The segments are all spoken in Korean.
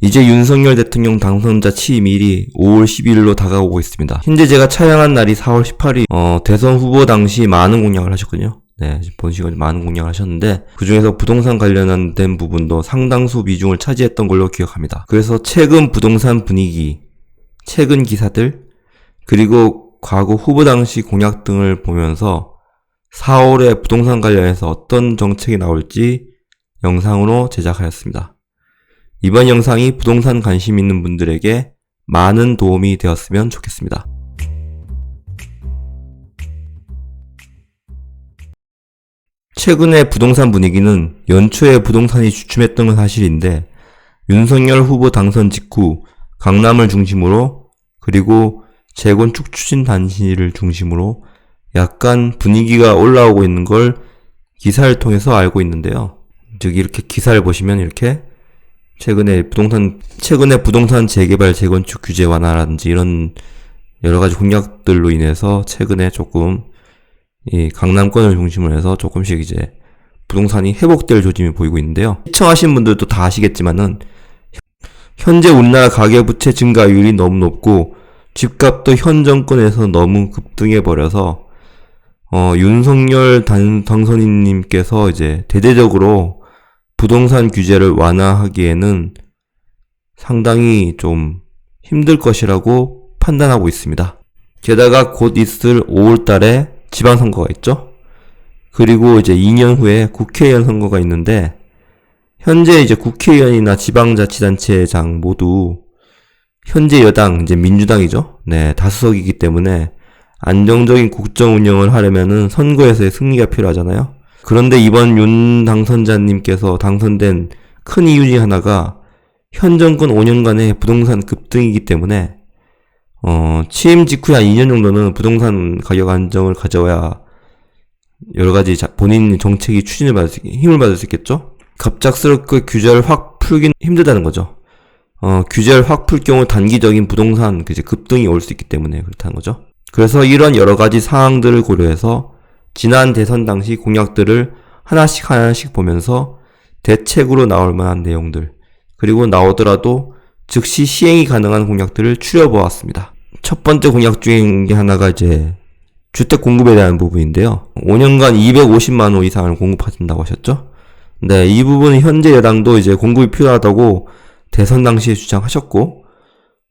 이제 윤석열 대통령 당선자 취임일이 5월 12일로 다가오고 있습니다. 현재 제가 촬영한 날이 4월 18일, 어, 대선 후보 당시 많은 공약을 하셨거든요. 네, 보시고 많은 공약을 하셨는데, 그 중에서 부동산 관련된 부분도 상당수 비중을 차지했던 걸로 기억합니다. 그래서 최근 부동산 분위기, 최근 기사들, 그리고 과거 후보 당시 공약 등을 보면서 4월에 부동산 관련해서 어떤 정책이 나올지 영상으로 제작하였습니다. 이번 영상이 부동산 관심 있는 분들에게 많은 도움이 되었으면 좋겠습니다. 최근의 부동산 분위기는 연초에 부동산이 주춤했던 건 사실인데 윤석열 후보 당선 직후 강남을 중심으로 그리고 재건축 추진 단지를 중심으로 약간 분위기가 올라오고 있는 걸 기사를 통해서 알고 있는데요. 즉 이렇게 기사를 보시면 이렇게 최근에 부동산 최근에 부동산 재개발 재건축 규제 완화라든지 이런 여러 가지 공약들로 인해서 최근에 조금 이 강남권을 중심으로 해서 조금씩 이제 부동산이 회복될 조짐이 보이고 있는데요. 시청하신 분들도 다 아시겠지만은 현재 우리나라 가계부채 증가율이 너무 높고 집값도 현 정권에서 너무 급등해 버려서 어, 윤석열 단, 당선인님께서 이제 대대적으로 부동산 규제를 완화하기에는 상당히 좀 힘들 것이라고 판단하고 있습니다. 게다가 곧 있을 5월 달에 지방선거가 있죠? 그리고 이제 2년 후에 국회의원 선거가 있는데, 현재 이제 국회의원이나 지방자치단체장 모두 현재 여당, 이제 민주당이죠? 네, 다수석이기 때문에 안정적인 국정 운영을 하려면은 선거에서의 승리가 필요하잖아요? 그런데 이번 윤 당선자님께서 당선된 큰 이유 중 하나가 현 정권 5년간의 부동산 급등이기 때문에 어, 취임 직후에 한 2년 정도는 부동산 가격 안정을 가져야 여러 가지 자- 본인 정책이 추진을 받을 수, 있- 힘을 받을 수 있겠죠? 갑작스럽게 규제를 확 풀긴 힘들다는 거죠. 어, 규제를 확 풀 경우 단기적인 부동산 그 급등이 올 수 있기 때문에 그렇다는 거죠. 그래서 이런 여러 가지 사항들을 고려해서 지난 대선 당시 공약들을 하나씩 하나씩 보면서 대책으로 나올 만한 내용들, 그리고 나오더라도 즉시 시행이 가능한 공약들을 추려보았습니다. 첫 번째 공약 중에 하나가 이제 주택 공급에 대한 부분인데요. 5년간 250만 호 이상을 공급하신다고 하셨죠? 네, 이 부분은 현재 여당도 이제 공급이 필요하다고 대선 당시에 주장하셨고,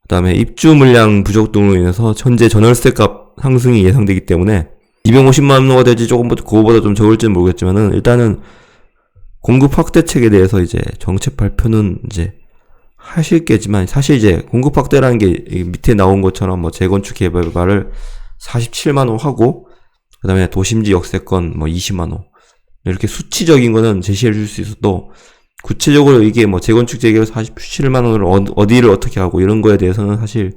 그 다음에 입주 물량 부족 등으로 인해서 현재 전월세 값 상승이 예상되기 때문에 250만 호가 될지 조금 그거보다 좀 적을지는 모르겠지만은 일단은 공급 확대책에 대해서 이제 정책 발표는 이제 하실 게지만 사실 이제 공급 확대라는 게이 밑에 나온 것처럼 뭐 재건축 개발을 47만 호 하고 그다음에 도심지 역세권 뭐 20만 호 이렇게 수치적인 거는 제시해 줄 수 있어도 구체적으로 이게 뭐 재건축 재개발 47만 원을 어- 어디를 어떻게 하고 이런 거에 대해서는 사실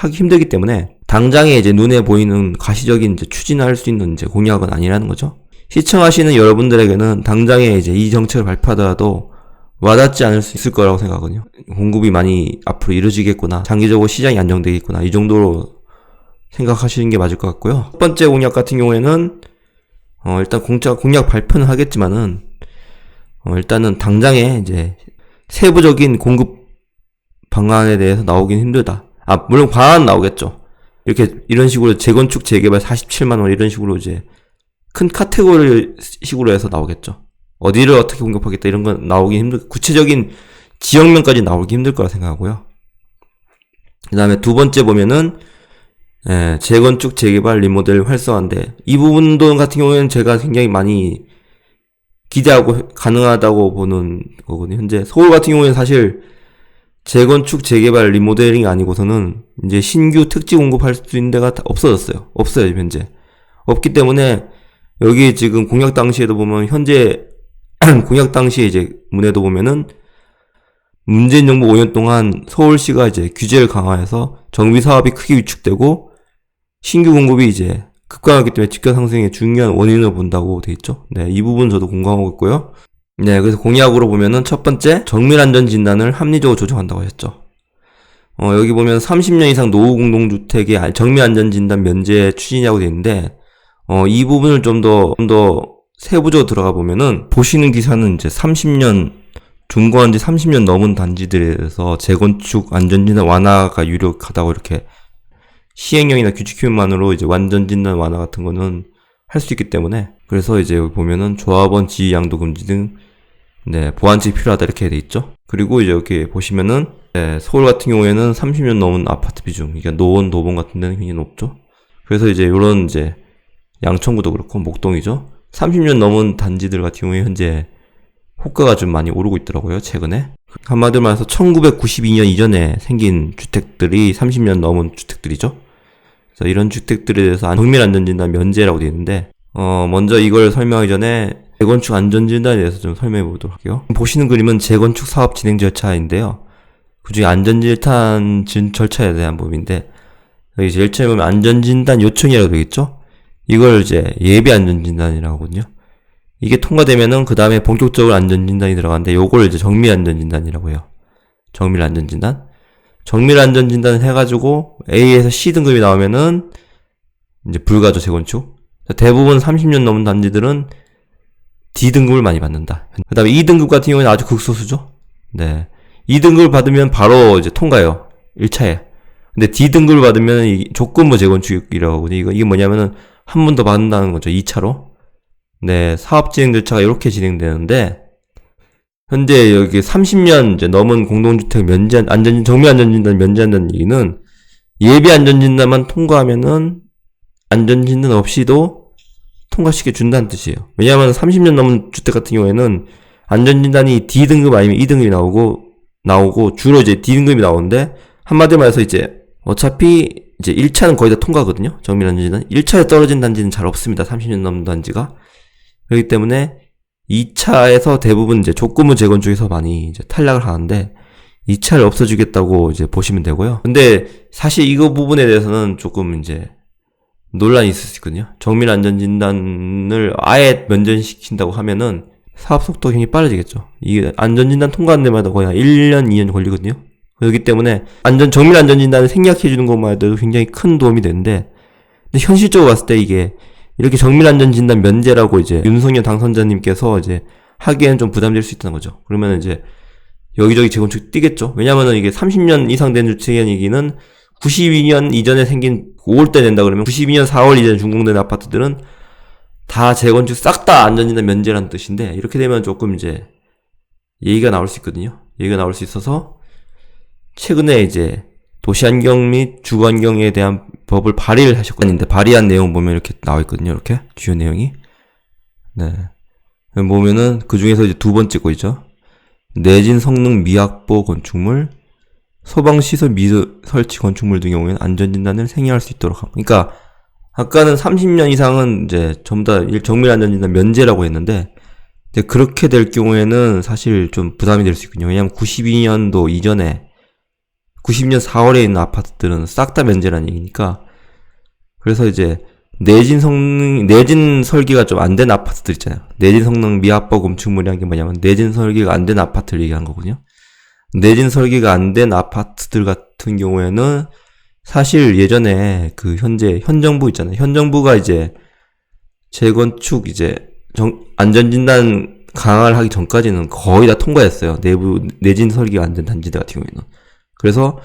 하기 힘들기 때문에 당장에 이제 눈에 보이는 가시적인 이제 추진할 수 있는 이제 공약은 아니라는 거죠. 시청하시는 여러분들에게는 당장에 이제 이 정책을 발표하더라도 와닿지 않을 수 있을 거라고 생각하거든요. 공급이 많이 앞으로 이루어지겠구나. 장기적으로 시장이 안정되겠구나. 이 정도로 생각하시는 게 맞을 것 같고요. 첫 번째 공약 같은 경우에는 어, 일단 공짜, 공약 발표는 하겠지만은 어, 일단은 당장에 이제 세부적인 공급 방안에 대해서 나오긴 힘들다. 아, 물론 방안 나오겠죠. 이렇게 이런 식으로 재건축 재개발 47만 원 이런 식으로 이제 큰 카테고리 식으로 해서 나오겠죠. 어디를 어떻게 공급하겠다 이런 건 나오기 힘들 구체적인 지역명까지 나오기 힘들 거라 생각하고요. 그 다음에 두 번째 보면은 예, 재건축 재개발 리모델 활성화인데 이 부분도 같은 경우에는 제가 굉장히 많이 기대하고 가능하다고 보는 거거든요. 현재 서울 같은 경우에는 사실 재건축 재개발 리모델링이 아니고서는 이제 신규 특지 공급할 수 있는 데가 다 없어졌어요. 없어요, 현재. 없기 때문에 여기 지금 공약 당시에도 보면 현재 공약 당시에 이제 문에도 보면은 문재인 정부 5년 동안 서울시가 이제 규제를 강화해서 정비 사업이 크게 위축되고 신규 공급이 이제 급감하기 때문에 집값 상승의 중요한 원인을 본다고 돼 있죠. 네, 이 부분 저도 공감하고 있고요. 네, 그래서 공약으로 보면은 첫 번째 정밀 안전 진단을 합리적으로 조정한다고 하셨죠. 어, 여기 보면 30년 이상 노후 공동주택의 알- 정밀 안전 진단 면제 추진이라고 돼 있는데 어, 이 부분을 좀 더 좀 더 세부적으로 들어가 보면은 보시는 기사는 이제 30년 준공한 지 30년 넘은 단지들에서 재건축 안전 진단 완화가 유력하다고 이렇게 시행령이나 규칙효만으로 이제 완전 진단 완화 같은 거는 할 수 있기 때문에 그래서 이제 여기 보면은 조합원 지위 양도 금지 등 네, 보완책이 필요하다 이렇게 돼 있죠. 그리고 이제 여기 보시면은 네, 서울 같은 경우에는 30년 넘은 아파트 비중, 그러니까 노원, 노봉 같은 데는 굉장히 높죠. 그래서 이제 이런 이제 양천구도 그렇고 목동이죠. 30년 넘은 단지들 같은 경우에 현재 호가가 좀 많이 오르고 있더라고요, 최근에. 한마디로 말해서 1992년 이전에 생긴 주택들이 30년 넘은 주택들이죠. 그래서 이런 주택들에 대해서 정밀 안전진단 면제라고 되어 있는데, 어, 먼저 이걸 설명하기 전에 재건축 안전진단에 대해서 좀 설명해 보도록 할게요. 보시는 그림은 재건축 사업 진행 절차인데요. 그 중에 안전질탄 진 절차에 대한 부분인데, 여기 제일 처음에 보면 안전진단 요청이라고 되어 있죠? 이걸 이제 예비 안전진단이라고 하거든요. 이게 통과되면은 그 다음에 본격적으로 안전진단이 들어가는데 요걸 이제 정밀 안전진단이라고 해요. 정밀 안전진단. 정밀 안전진단을 해가지고 A에서 C 등급이 나오면은 이제 불가죠 재건축. 대부분 30년 넘은 단지들은 D 등급을 많이 받는다. 그 다음에 2등급 같은 경우는 아주 극소수죠. 네. 2등급을 받으면 바로 이제 통과해요. 1차에. 근데 D 등급을 받으면 이 조건부 재건축이라고 하거든요. 이거, 이게 뭐냐면은 한 번 더 받는다는 거죠. 2차로. 네, 사업 진행 절차가 이렇게 진행되는데, 현재 여기 30년 이제 넘은 공동주택 면제, 안전, 정밀 안전진단 면제한다는 얘기는 예비 안전진단만 통과하면은 안전진단 없이도 통과시켜 준다는 뜻이에요. 왜냐하면 30년 넘은 주택 같은 경우에는 안전진단이 D등급 아니면 2등급이 나오고, 나오고, 주로 이제 D등급이 나오는데, 한마디로 말해서 이제, 어차피 이제 1차는 거의 다 통과거든요. 정밀 안전진단. 1차에 떨어진 단지는 잘 없습니다. 30년 넘은 단지가. 그렇기 때문에 2차에서 대부분 이제 조건부 재건축에서 많이 이제 탈락을 하는데 2차를 없어주겠다고 이제 보시면 되고요. 근데 사실 이거 부분에 대해서는 조금 이제 논란이 있을 수 있거든요. 정밀 안전 진단을 아예 면전시킨다고 하면은 사업 속도가 굉장히 빨라지겠죠. 이게 안전 진단 통과하는 데마다 거의 한 1년, 2년 걸리거든요. 그렇기 때문에 안전 정밀 안전 진단을 생략해 주는 것만 해도 굉장히 큰 도움이 되는데 근데 현실적으로 봤을 때 이게 이렇게 정밀 안전 진단 면제라고 이제 윤석열 당선자님께서 이제 하기에는 좀 부담될 수 있다는 거죠. 그러면 이제 여기저기 재건축 뛰겠죠. 왜냐면은 이게 30년 이상 된 주택의 얘기는 92년 이전에 생긴 5월때 낸다 그러면 92년 4월 이전에 준공된 아파트들은 다 재건축 싹 다 안전진단 면제라는 뜻인데 이렇게 되면 조금 이제 얘기가 나올 수 있거든요. 얘기가 나올 수 있어서 최근에 이제 도시환경 및 주거환경에 대한 법을 발의를 하셨거든요. 발의한 내용 보면 이렇게 나와 있거든요. 이렇게 주요 내용이. 네. 보면은 그 중에서 이제 두 번째 거 있죠. 내진 성능 미확보 건축물, 소방시설 미설치 건축물 등 경우에는 안전진단을 생략할 수 있도록 합니다. 그러니까 아까는 30년 이상은 이제 전부 다 정밀 안전진단 면제라고 했는데 이제 그렇게 될 경우에는 사실 좀 부담이 될 수 있군요. 왜냐하면 92년도 이전에 90년 4월에 있는 아파트들은 싹 다 면제라는 얘기니까 그래서 이제 내진 성능 내진 설계가 좀 안 된 아파트들 있잖아요. 내진 성능 미합법 건축물이란 게 뭐냐면 내진 설계가 안 된 아파트를 얘기한 거거든요. 내진 설계가 안 된 아파트들 같은 경우에는 사실 예전에 그 현재 현 정부 있잖아요. 현 정부가 이제 재건축 이제 정, 안전진단 강화를 하기 전까지는 거의 다 통과했어요. 내부 내진 설계가 안 된 단지들 같은 경우에는. 그래서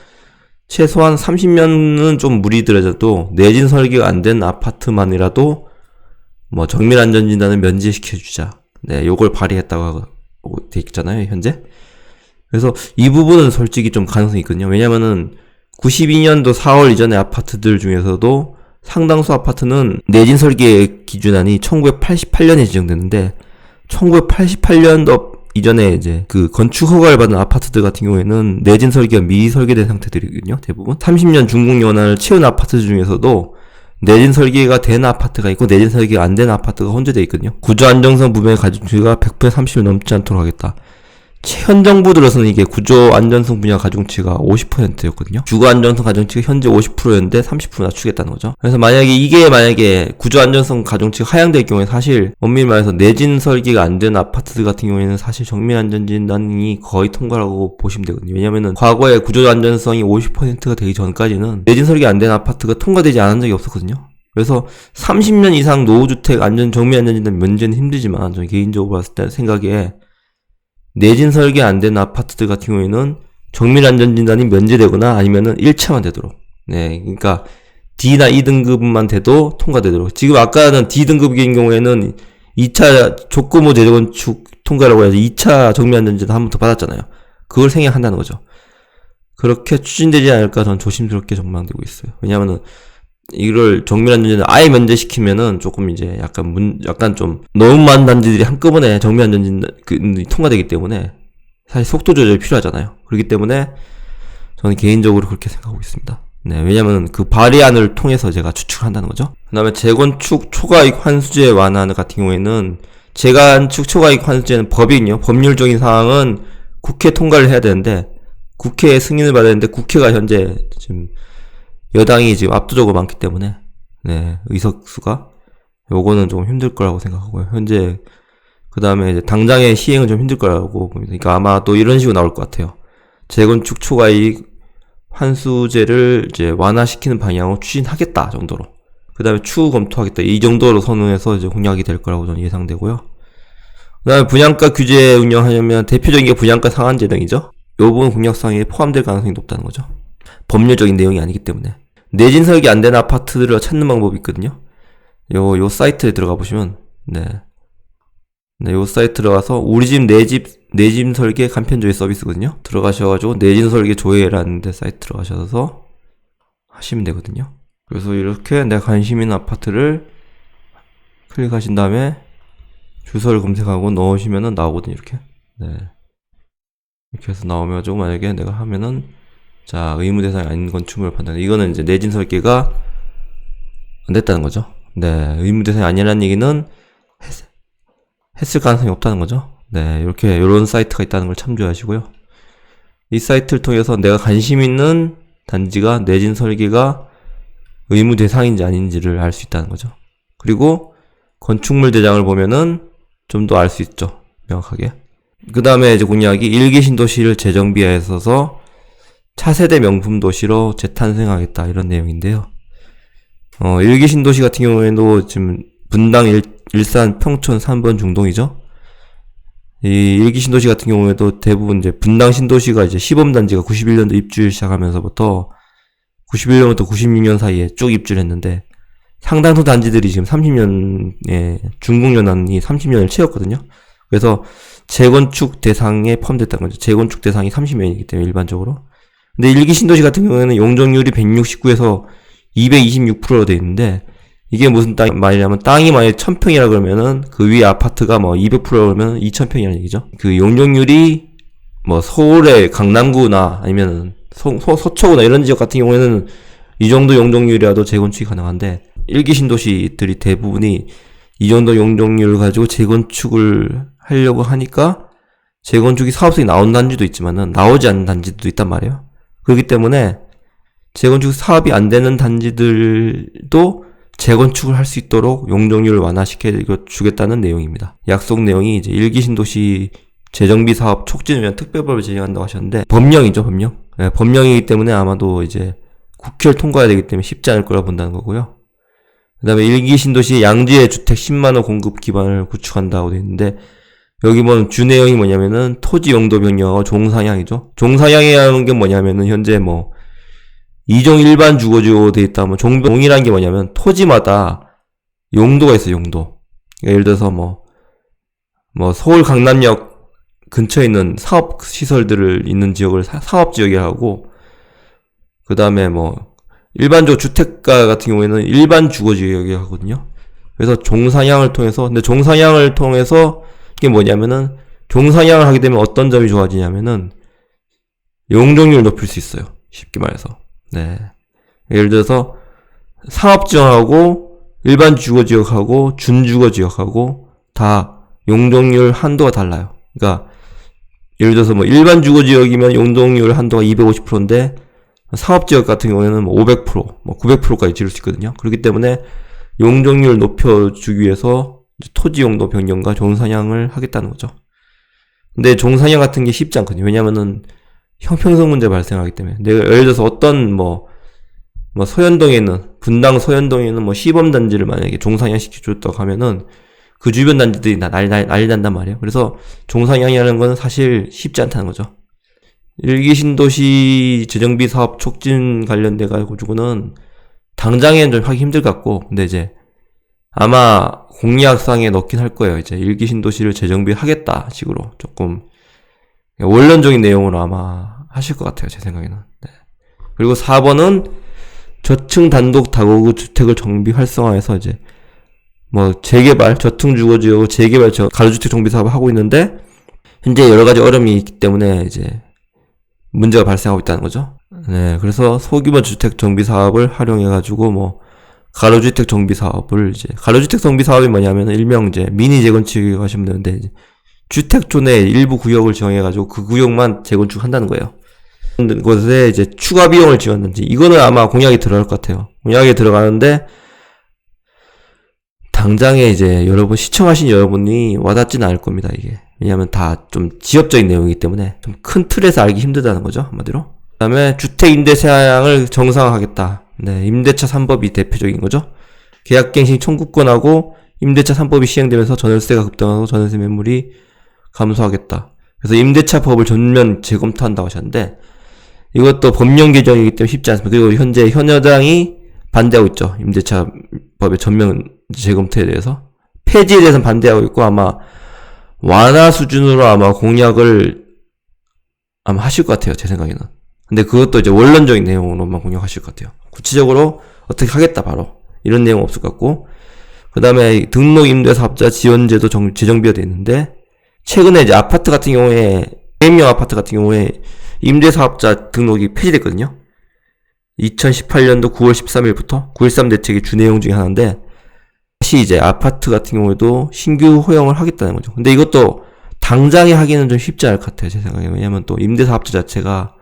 최소한 30년은 좀 무리들어져도 내진 설계가 안 된 아파트만이라도 뭐 정밀 안전 진단을 면제시켜 주자. 네, 요걸 발의했다고 하고 돼 있잖아요, 현재. 그래서 이 부분은 솔직히 좀 가능성이 있거든요. 왜냐면은 92년도 4월 이전의 아파트들 중에서도 상당수 아파트는 내진 설계 기준안이 1988년에 지정됐는데 1988년도 이전에 이제 그 건축 허가를 받은 아파트들 같은 경우에는 내진 설계가 미설계된 상태들이거든요. 대부분 30년 준공 연한을 채운 아파트 중에서도 내진 설계가 된 아파트가 있고 내진 설계가 안 된 아파트가 혼재되어 있거든요. 구조 안정성 부분의 가중치가 100% 30을 넘지 않도록 하겠다. 현 정부 들어서는 이게 구조 안전성 분야 가중치가 50%였거든요. 주거 안전성 가중치가 현재 50%였는데 30% 낮추겠다는 거죠. 그래서 만약에 이게 만약에 구조 안전성 가중치가 하향될 경우에 사실 엄밀히 말해서 내진 설계가 안 된 아파트들 같은 경우에는 사실 정밀 안전 진단이 거의 통과라고 보시면 되거든요. 왜냐면은 과거에 구조 안전성이 50%가 되기 전까지는 내진 설계 안 된 아파트가 통과되지 않은 적이 없었거든요. 그래서 30년 이상 노후주택 안전 정밀 안전 진단 면제는 힘들지만 저는 개인적으로 봤을 때 생각에 내진 설계 안 된 아파트들 같은 경우에는 정밀 안전 진단이 면제되거나 아니면은 1차만 되도록. 네, 그러니까 D나 E 등급만 돼도 통과되도록. 지금 아까는 D 등급인 경우에는 2차 족구모 재건축 통과라고 해서 2차 정밀 안전 진단 한 번 더 받았잖아요. 그걸 생략한다는 거죠. 그렇게 추진되지 않을까 전 조심스럽게 전망되고 있어요. 왜냐면은 이걸 정밀 안전진단 아예 면제시키면은 조금 이제 약간 문 약간 좀 너무 많은 단지들이 한꺼번에 정밀 안전진단 그 통과되기 때문에 사실 속도 조절이 필요하잖아요. 그렇기 때문에 저는 개인적으로 그렇게 생각하고 있습니다. 네, 왜냐면 그 발의안을 통해서 제가 추측을 한다는 거죠. 그 다음에 재건축 초과이익 환수제 완화 같은 경우에는 재건축 초과이익 환수제는 법이거든요. 법률적인 사항은 국회 통과를 해야 되는데 국회의 승인을 받아야 되는데 국회가 현재 지금 여당이 지금 압도적으로 많기 때문에 네, 의석수가 요거는 좀 힘들 거라고 생각하고요. 현재 그 다음에 이제 당장의 시행은 좀 힘들 거라고 봅니다. 그러니까 아마 또 이런 식으로 나올 것 같아요. 재건축 초과이익 환수제를 이제 완화시키는 방향으로 추진하겠다 정도로. 그 다음에 추후 검토하겠다. 이 정도로 선언해서 이제 공약이 될 거라고 저는 예상되고요. 그 다음에 분양가 규제 운영하려면 대표적인 게 분양가 상한제 등이죠. 요 부분 공약상에 포함될 가능성이 높다는 거죠. 법률적인 내용이 아니기 때문에. 내진 설계 안 된 아파트들을 찾는 방법이 있거든요. 요, 요 사이트에 들어가 보시면, 네. 네, 요 사이트 들어가서 우리 집 내 집 내집 설계 간편 조회 서비스거든요. 들어가셔가지고 내진 설계 조회라는 데 사이트 들어가셔서 하시면 되거든요. 그래서 이렇게 내가 관심 있는 아파트를 클릭하신 다음에 주소를 검색하고 넣으시면은 나오거든요. 이렇게. 네. 이렇게 해서 나오면 좀 만약에 내가 하면은 자 의무 대상이 아닌 건축물 판단. 이거는 이제 내진 설계가 안 됐다는 거죠. 네, 의무 대상이 아니라는 얘기는 했, 했을 가능성이 없다는 거죠. 네, 이렇게 이런 사이트가 있다는 걸 참조하시고요. 이 사이트를 통해서 내가 관심 있는 단지가 내진 설계가 의무 대상인지 아닌지를 알 수 있다는 거죠. 그리고 건축물 대장을 보면은 좀 더 알 수 있죠. 명확하게. 그 다음에 이제 공약이 일기 신도시를 재정비하에 있어서 차세대 명품 도시로 재탄생하겠다 이런 내용인데요. 어, 일기 신도시 같은 경우에도 지금 분당 일, 일산 평촌 3번 중동이죠. 이 일기 신도시 같은 경우에도 대부분 이제 분당 신도시가 이제 시범단지가 91년도 입주를 시작하면서부터 91년부터 96년 사이에 쭉 입주를 했는데 상당수 단지들이 지금 30년에 중국연한이 30년을 채웠거든요. 그래서 재건축 대상에 포함됐다는 거죠. 재건축 대상이 30년이기 때문에 일반적으로. 근데 일기 신도시 같은 경우에는 용적률이 169에서 226%로 되어 있는데 이게 무슨 땅 말이냐면 땅이 만약에 1000평이라 그러면은 그 위에 아파트가 뭐 200%면 2000평이라는 얘기죠. 그 용적률이 뭐 서울의 강남구나 아니면 서, 서, 서초구나 이런 지역 같은 경우에는 이 정도 용적률이라도 재건축이 가능한데 일기 신도시들이 대부분이 이 정도 용적률을 가지고 재건축을 하려고 하니까 재건축이 사업성이 나온 단지도 있지만은 나오지 않는 단지도 있단 말이에요. 그렇기 때문에 재건축 사업이 안 되는 단지들도 재건축을 할 수 있도록 용적률을 완화시켜 주겠다는 내용입니다. 약속 내용이 이제 일기 신도시 재정비 사업 촉진을 위한 특별법을 제정한다고 하셨는데 법령이죠, 법령. 네, 법령이기 때문에 아마도 이제 국회를 통과해야 되기 때문에 쉽지 않을 거라 본다는 거고요. 그 다음에 일기 신도시 양지의 주택 10만호 공급 기반을 구축한다고 되어 있는데 여기 보면 주 내용이 뭐냐면은 토지 용도 변경하고 종사양이죠. 종사양이라는 게 뭐냐면은 현재 뭐 이종 일반 주거지로 돼 있다면 종동이라는 게 뭐냐면 토지마다 용도가 있어요. 용도. 그러니까 예를 들어서 뭐뭐 서울 강남역 근처에 있는 사업 시설들을 있는 지역을 사, 사업 지역이라고 그 다음에 뭐 일반적 주택가 같은 경우에는 일반 주거지역이 하거든요. 그래서 종사양을 통해서 근데 종사양을 통해서 이게 뭐냐면은 종사양을 하게 되면 어떤 점이 좋아지냐면은 용적률을 높일 수 있어요. 쉽게 말해서. 네. 예를 들어서 상업 지역하고 일반 주거 지역하고 준주거 지역하고 다 용적률 한도가 달라요. 그러니까 예를 들어서 뭐 일반 주거 지역이면 용적률 한도가 250%인데 사업 지역 같은 경우에는 뭐 500%, 뭐 900%까지 지를 수 있거든요. 그렇기 때문에 용적률 높여주기 위해서 토지 용도 변경과 종사냥을 하겠다는 거죠. 근데 종사냥 같은 게 쉽지 않거든요. 왜냐면은 형평성 문제 발생하기 때문에. 내가 예를 들어서 어떤 뭐, 뭐 소현동에 있는, 분당 소현동에 있는 뭐 시범단지를 만약에 종사냥 시켜줬다고 하면은 그 주변 단지들이 나- 난리, 난리, 난단 말이에요. 그래서 종상향이라는 건 사실 쉽지 않다는 거죠. 일기 신도시 재정비 사업 촉진 관련돼 가지고는 당장엔 좀 하기 힘들 것 같고, 근데 이제 아마 공약상에 넣긴 할 거예요. 이제 일기 신도시를 재정비 하겠다 식으로 조금 원론적인 내용으로 아마 하실 것 같아요. 제 생각에는. 네. 그리고 4번은 저층 단독 다가구 주택을 정비 활성화해서 이제 뭐 재개발 저층 주거 지역 재개발 저 가로주택 정비 사업을 하고 있는데 현재 여러 가지 어려움이 있기 때문에 이제 문제가 발생하고 있다는 거죠. 네, 그래서 소규모 주택 정비 사업을 활용해 가지고 뭐 가로주택 정비 사업을 이제 가로주택 정비 사업이 뭐냐면 일명 이제 미니 재건축 하시면 되는데 이제 주택존의 일부 구역을 지정해 가지고 그 구역만 재건축한다는 거예요. 곳에 이제 추가 비용을 지원든지 이거는 아마 공약이 들어갈 것 같아요. 공약에 들어가는데 당장에 이제 여러분 시청하신 여러분이 와닿지는 않을 겁니다. 이게 왜냐하면 다 좀 지역적인 내용이기 때문에 좀 큰 틀에서 알기 힘들다는 거죠 한마디로. 그다음에 주택 임대차량을 정상화하겠다. 네, 임대차 3법이 대표적인 거죠. 계약갱신 청구권하고 임대차 3법이 시행되면서 전월세가 급등하고 전월세 매물이 감소하겠다. 그래서 임대차 법을 전면 재검토한다고 하셨는데 이것도 법령 개정이기 때문에 쉽지 않습니다. 그리고 현재 현 여당이 반대하고 있죠. 임대차 법의 전면 재검토에 대해서 폐지에 대해서는 반대하고 있고 아마 완화 수준으로 아마 공약을 아마 하실 것 같아요. 제 생각에는. 근데 그것도 이제 원론적인 내용으로만 공약하실 것 같아요. 구체적으로 어떻게 하겠다 바로 이런 내용 없을 것 같고 그 다음에 등록 임대 사업자 지원제도 정, 재정비가 돼 있는데 최근에 이제 아파트 같은 경우에 개인용 아파트 같은 경우에 임대 사업자 등록이 폐지됐거든요. 2018년도 9월 13일부터 9.13 대책의 주 내용 중에 하나인데 다시 이제 아파트 같은 경우에도 신규 허용을 하겠다는 거죠. 근데 이것도 당장에 하기는 좀 쉽지 않을 것 같아요. 제 생각에. 왜냐면 또 임대사업자 자체가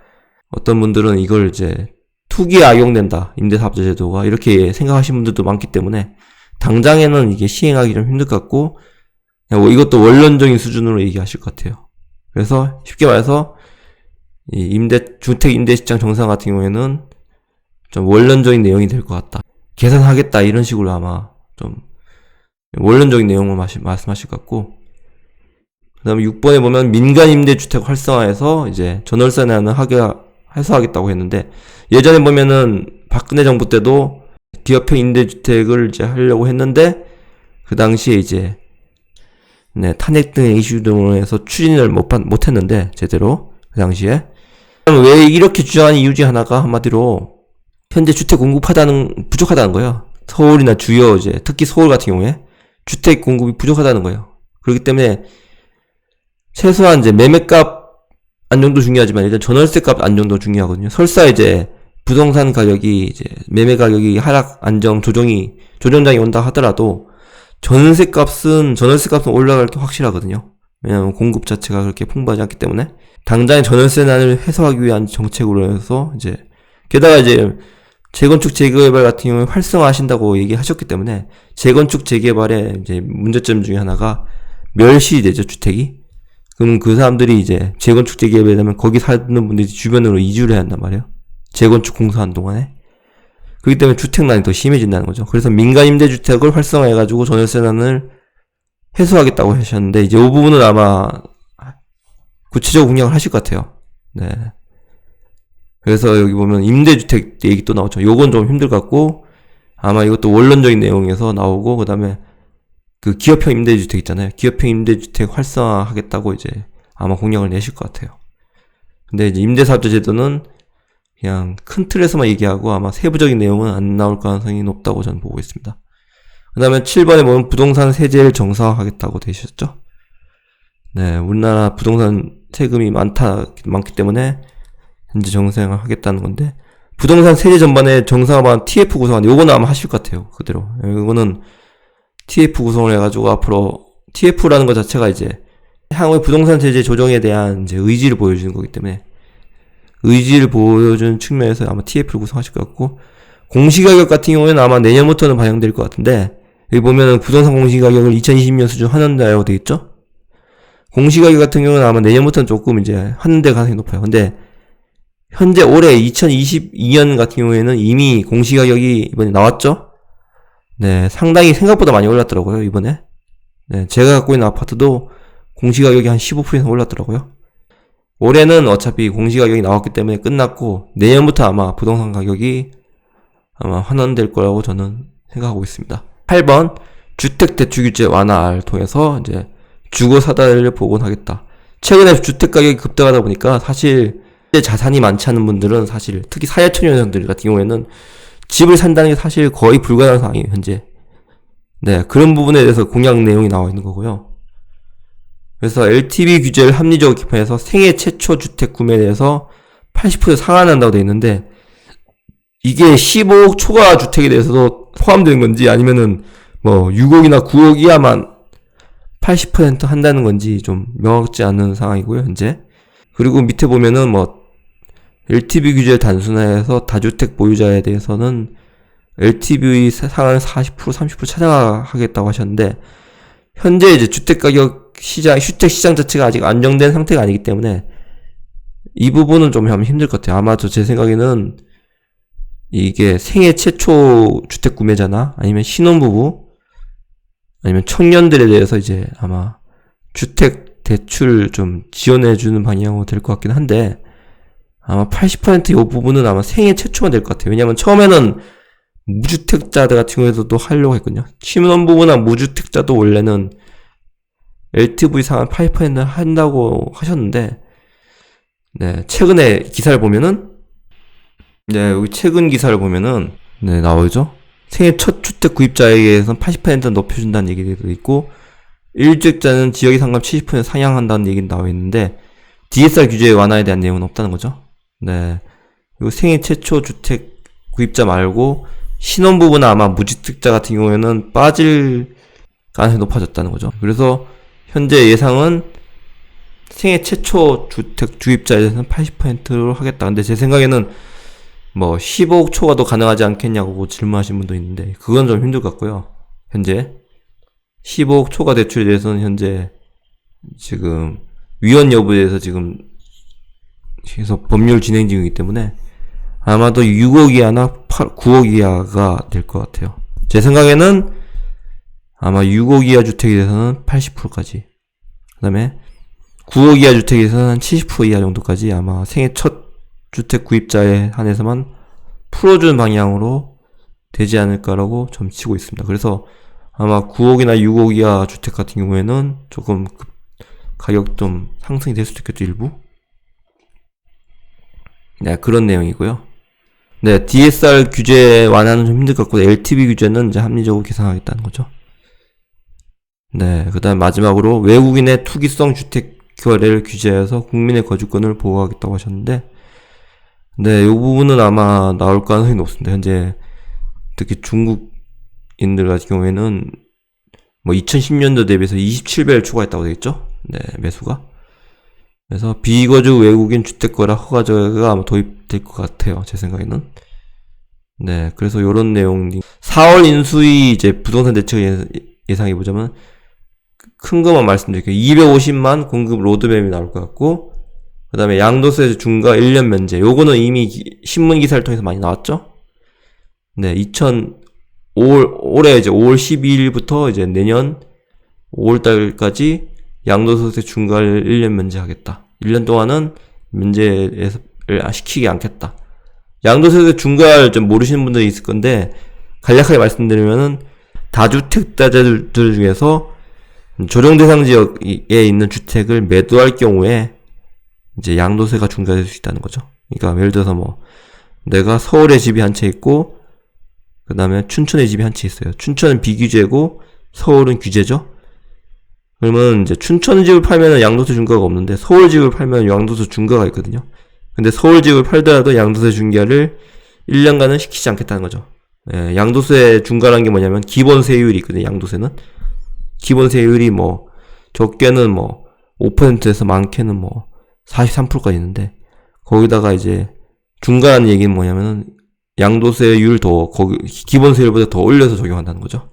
어떤 분들은 이걸 이제 투기에 악용된다. 임대사업자 제도가 이렇게 생각하시는 분들도 많기 때문에 당장에는 이게 시행하기 좀 힘들 것 같고 뭐 이것도 원론적인 수준으로 얘기하실 것 같아요. 그래서 쉽게 말해서 이 임대 주택 임대 시장 정상 같은 경우에는 좀 원론적인 내용이 될 것 같다. 개선하겠다 이런 식으로 아마 좀 원론적인 내용을 마시, 말씀하실 것 같고 그다음에 6번에 보면 민간 임대 주택 활성화해서 이제 전월세나는 하게 해소하겠다고 했는데 예전에 보면은 박근혜 정부 때도 기업형 임대주택을 이제 하려고 했는데 그 당시에 이제 네, 탄핵 등의 이슈 등으로 해서 추진을 못, 받- 못 했는데, 제대로. 그 당시에. 왜 이렇게 주장하는 이유 중 하나가 한마디로, 현재 주택 공급하다는, 부족하다는 거예요. 서울이나 주요, 이제, 특히 서울 같은 경우에, 주택 공급이 부족하다는 거예요. 그렇기 때문에, 최소한 이제 매매값 안정도 중요하지만, 일단 전월세 값 안정도 중요하거든요. 설사 이제, 부동산 가격이, 이제, 매매 가격이 하락, 안정, 조정이, 조정장이 온다 하더라도, 전세 값은 전월세 값은 올라갈 게 확실하거든요. 왜냐하면 공급 자체가 그렇게 풍부하지 않기 때문에 당장에 전월세 난을 해소하기 위한 정책으로 해서 이제 게다가 이제 재건축 재개발 같은 경우에 활성화하신다고 얘기하셨기 때문에 재건축 재개발의 이제 문제점 중에 하나가 멸시 되죠 주택이. 그럼 그 사람들이 이제 재건축 재개발이 되면 거기 사는 분들이 주변으로 이주를 해야 한단 말이에요. 재건축 공사한 동안에. 그렇기 때문에 주택난이 더 심해진다는 거죠. 그래서 민간 임대주택을 활성화해가지고 전월세난을 해소하겠다고 하셨는데, 이제 이 부분은 아마 구체적 공약을 하실 것 같아요. 네. 그래서 여기 보면 임대주택 얘기 또 나오죠. 요건 좀 힘들 것 같고, 아마 이것도 원론적인 내용에서 나오고, 그 다음에 그 기업형 임대주택 있잖아요. 기업형 임대주택 활성화하겠다고 이제 아마 공약을 내실 것 같아요. 근데 이제 임대사업자 제도는 그냥 큰 틀에서만 얘기하고 아마 세부적인 내용은 안 나올 가능성이 높다고 저는 보고 있습니다. 그 다음에 7번에 보면 부동산 세제를 정상화하겠다고 되셨죠? 네, 우리나라 부동산 세금이 많다, 많기 때문에 현재 정상화 하겠다는 건데, 부동산 세제 전반에 정상화한 TF 구성안, 요거는 아마 하실 것 같아요. 그대로. 이거는 TF 구성을 해가지고 앞으로 TF라는 것 자체가 이제 향후의 부동산 세제 조정에 대한 이제 의지를 보여주는 거기 때문에 의지를 보여주는 측면에서 아마 TF를 구성하실 것 같고 공시가격 같은 경우에는 아마 내년부터는 반영될 것 같은데 여기 보면은 부동산 공시가격을 2020년 수준 환원다라고 되어 있죠? 공시가격 같은 경우는 아마 내년부터는 조금 이제 환원될 가능성이 높아요. 근데 현재 올해 2022년 같은 경우에는 이미 공시가격이 이번에 나왔죠? 네, 상당히 생각보다 많이 올랐더라고요, 이번에. 네, 제가 갖고 있는 아파트도 공시가격이 한 15% 이상 올랐더라고요. 올해는 어차피 공시가격이 나왔기 때문에 끝났고 내년부터 아마 부동산 가격이 아마 환원될 거라고 저는 생각하고 있습니다. 8번 주택 대출 규제 완화를 통해서 이제 주거 사다리를 복원하겠다. 최근에 주택 가격이 급등하다 보니까 사실 자산이 많지 않은 분들은 사실 특히 사회초년생들 같은 경우에는 집을 산다는 게 사실 거의 불가능한 상황이에요 현재. 네 그런 부분에 대해서 공약 내용이 나와 있는 거고요. 그래서 LTV 규제를 합리적으로 기판해서 생애 최초 주택 구매에 대해서 80% 상한한다고 되어 있는데 이게 15억 초과 주택에 대해서도 포함되는 건지 아니면은 뭐 6억이나 9억 이하만 80% 한다는 건지 좀 명확지 않은 상황이고요, 현재. 그리고 밑에 보면은 뭐 LTV 규제를 단순화해서 다주택 보유자에 대해서는 LTV 상한 40% 30% 찾아가겠다고 하셨는데 현재 이제 주택 가격 시장 주택 시장 자체가 아직 안정된 상태가 아니기 때문에 이 부분은 좀 하면 힘들 것 같아요. 아마도 제 생각에는 이게 생애 최초 주택 구매자나 아니면 신혼부부 아니면 청년들에 대해서 이제 아마 주택 대출 좀 지원해 주는 방향으로 될 것 같긴 한데 아마 80%이 부분은 아마 생애 최초가 될 것 같아요. 왜냐면 처음에는 무주택자들 같은 경우에도 하려고 했거든요. 신혼부부나 무주택자도 원래는 LTV 상한 8% 한다고 하셨는데, 네, 최근에 기사를 보면은, 네, 여기 최근 기사를 보면은, 네, 나오죠? 생애 첫 주택 구입자에게서는 80% 높여준다는 얘기도 있고, 1주택자는 지역이 상관 70% 상향한다는 얘기가 나와 있는데, DSR 규제 완화에 대한 내용은 없다는 거죠. 네. 그리고 생애 최초 주택 구입자 말고, 신혼부부나 아마 무주택자 같은 경우에는 빠질 가능성이 높아졌다는 거죠. 그래서 현재 예상은 생애 최초 주택 주입자에 대해서는 80%로 하겠다. 근데 제 생각에는 뭐 15억 초과도 가능하지 않겠냐고 질문하신 분도 있는데 그건 좀 힘들 것 같고요. 현재 15억 초과 대출에 대해서는 현재 지금 위헌 여부에 대해서 지금 계속 법률 진행 중이기 때문에 아마도 6억 이하나 8, 9억 이하가 될 것 같아요. 제 생각에는 아마 6억 이하 주택에 대해서는 80%까지. 그 다음에 9억 이하 주택에 대해서는 한70% 이하 정도까지 아마 생애 첫 주택 구입자에 한해서만 풀어주는 방향으로 되지 않을까라고 좀 치고 있습니다. 그래서 아마 9억이나 6억 이하 주택 같은 경우에는 조금 가격 좀 상승이 될 수도 있겠죠, 일부. 네, 그런 내용이고요. 네, DSR 규제 완화는 좀 힘들 것 같고, LTV 규제는 이제 합리적으로 계산하겠다는 거죠. 네, 그 다음 마지막으로 외국인의 투기성 주택 거래를 규제해서 국민의 거주권을 보호하겠다고 하셨는데, 네, 이 부분은 아마 나올 가능성이 높습니다. 현재 특히 중국인들 같은 경우에는 뭐 2010년도 대비해서 27배를 추가했다고 되겠죠? 네, 매수가. 그래서 비거주 외국인 주택거래 허가제가 아마 도입될 것 같아요. 제 생각에는. 네, 그래서 요런 내용이 4월 인수위 이제 부동산 대책 예상해 보자면 큰 것만 말씀드릴게요. 250만 공급 로드맵이 나올 것 같고 그 다음에 양도세 중과 1년 면제. 요거는 이미 기, 신문 기사를 통해서 많이 나왔죠? 네, 2005월, 올해 이제 5월 12일부터 이제 내년 5월 달까지 양도소득세 중과를 1년 면제하겠다. 1년 동안은 면제를 시키지 않겠다. 양도소득세 중과를 좀 모르시는 분들이 있을 건데, 간략하게 말씀드리면은, 다주택자들 중에서 조정 대상 지역에 있는 주택을 매도할 경우에 이제 양도세가 중과될 수 있다는 거죠. 그러니까 예를 들어서 뭐 내가 서울에 집이 한 채 있고 그 다음에 춘천에 집이 한 채 있어요. 춘천은 비규제고 서울은 규제죠. 그러면 이제 춘천 집을 팔면은 양도세 중과가 없는데 서울 집을 팔면 양도세 중과가 있거든요. 근데 서울 집을 팔더라도 양도세 중과를 1년간은 시키지 않겠다는 거죠. 예, 양도세 중과라는 게 뭐냐면 기본 세율이 있거든요. 양도세는 기본 세율이 뭐 적게는 뭐 5%에서 많게는 뭐 43%까지 있는데 거기다가 이제 중과라는 얘기는 뭐냐면은 양도세율 더 거기 기본 세율보다 더 올려서 적용한다는 거죠.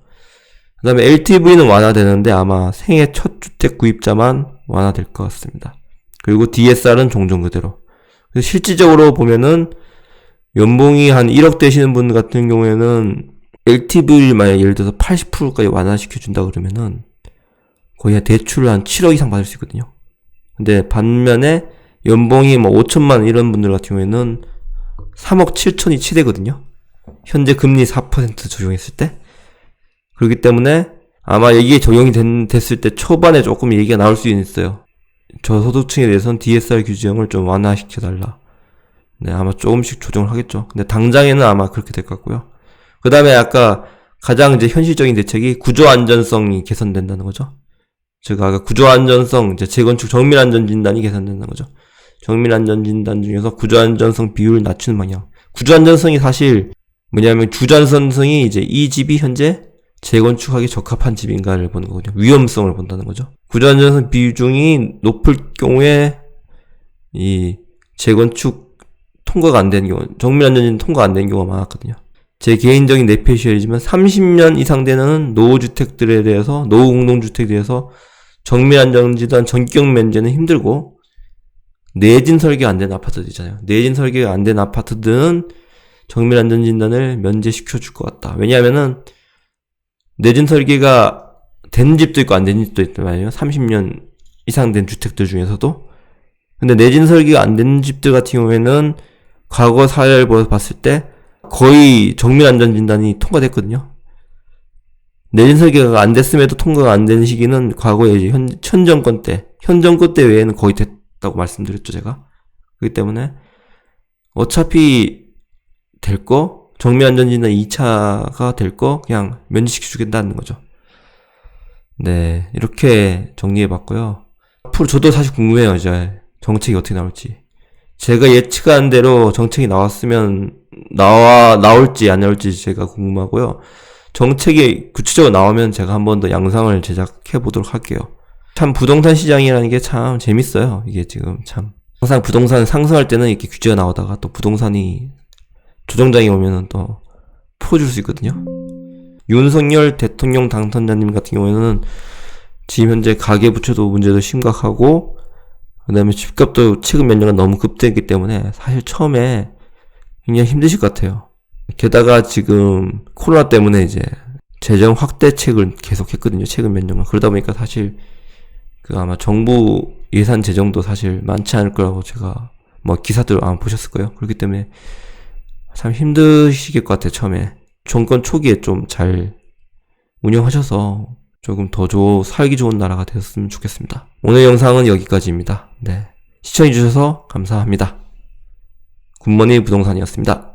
그 다음에 LTV는 완화되는데 아마 생애 첫 주택 구입자만 완화될 것 같습니다. 그리고 DSR은 종종 그대로. 실질적으로 보면은 연봉이 한 1억 되시는 분 같은 경우에는 LTV를 만약 예를 들어서 80%까지 완화시켜 준다 그러면은 거의 한 대출을 한 7억 이상 받을 수 있거든요. 근데 반면에 연봉이 뭐 5천만 원 이런 분들 같은 경우에는 3억 7천이 치대거든요. 현재 금리 4% 적용했을 때. 그렇기 때문에 아마 이게 적용이 된, 됐을 때 초반에 조금 얘기가 나올 수 있어요. 저소득층에 대해서는 DSR 규정을 좀 완화시켜달라. 네, 아마 조금씩 조정을 하겠죠. 근데 당장에는 아마 그렇게 될 것 같고요. 그 다음에 아까 가장 이제 현실적인 대책이 구조 안전성이 개선된다는 거죠. 제가 아까 구조 안전성, 이제 재건축 정밀 안전 진단이 개선된다는 거죠. 정밀 안전 진단 중에서 구조 안전성 비율을 낮추는 방향. 구조 안전성이 사실 뭐냐면 주전선성이 이제 이 집이 현재 재건축하기 적합한 집인가를 보는 거거든요. 위험성을 본다는 거죠. 구조 안전성 비중이 높을 경우에 이 재건축 통과가 안 되는 경우, 정밀 안전진 통과 안 되는 경우가 많았거든요. 제 개인적인 내피셜이지만 30년 이상 되는 노후주택들에 대해서 노후공동주택에 대해서 정밀 안전진단 전격 면제는 힘들고 내진 설계가 안 된 아파트들 있잖아요. 내진 설계가 안 된 아파트들은 정밀 안전 진단을 면제시켜 줄 것 같다. 왜냐하면은 내진 설계가 된 집도 있고 안 된 집도 있단 말이에요. 30년 이상 된 주택들 중에서도. 근데 내진 설계가 안 된 집들 같은 경우에는 과거 사례를 봤을 때 거의 정밀 안전 진단이 통과됐거든요. 내진 설계가 안 됐음에도 통과가 안 된 시기는 과거에 현, 현 정권 때, 현 정권 때 외에는 거의 됐다고 말씀드렸죠, 제가. 그렇기 때문에 어차피 될 거, 정밀 안전 진단 2차가 될 거 그냥 면제시켜 주겠다는 거죠. 네, 이렇게 정리해 봤고요. 앞으로 저도 사실 궁금해요, 이제. 정책이 어떻게 나올지. 제가 예측한 대로 정책이 나왔으면 나와 나올지 안 나올지 제가 궁금하고요. 정책이 구체적으로 나오면 제가 한 번 더 양상을 제작해 보도록 할게요. 참 부동산 시장이라는 게 참 재밌어요. 이게 지금 참 항상 부동산 상승할 때는 이렇게 규제가 나오다가 또 부동산이 조정장이 오면은 또 풀어줄 수 있거든요. 윤석열 대통령 당선자님 같은 경우에는 지금 현재 가계부채도 문제도 심각하고 그 다음에 집값도 최근 몇 년간 너무 급등했기 때문에 사실 처음에 굉장히 힘드실 것 같아요. 게다가 지금 코로나 때문에 이제 재정 확대책을 계속 했거든요. 최근 몇 년간 그러다 보니까 사실 그 아마 정부 예산 재정도 사실 많지 않을 거라고 제가 뭐 기사들 아마 보셨을 거예요. 그렇기 때문에 참 힘드시길 것 같아요. 처음에 정권 초기에 좀 잘 운영하셔서 조금 더 좋, 살기 좋은 나라가 되었으면 좋겠습니다. 오늘 영상은 여기까지입니다. 네. 시청해주셔서 감사합니다. 굿모닝 부동산이었습니다.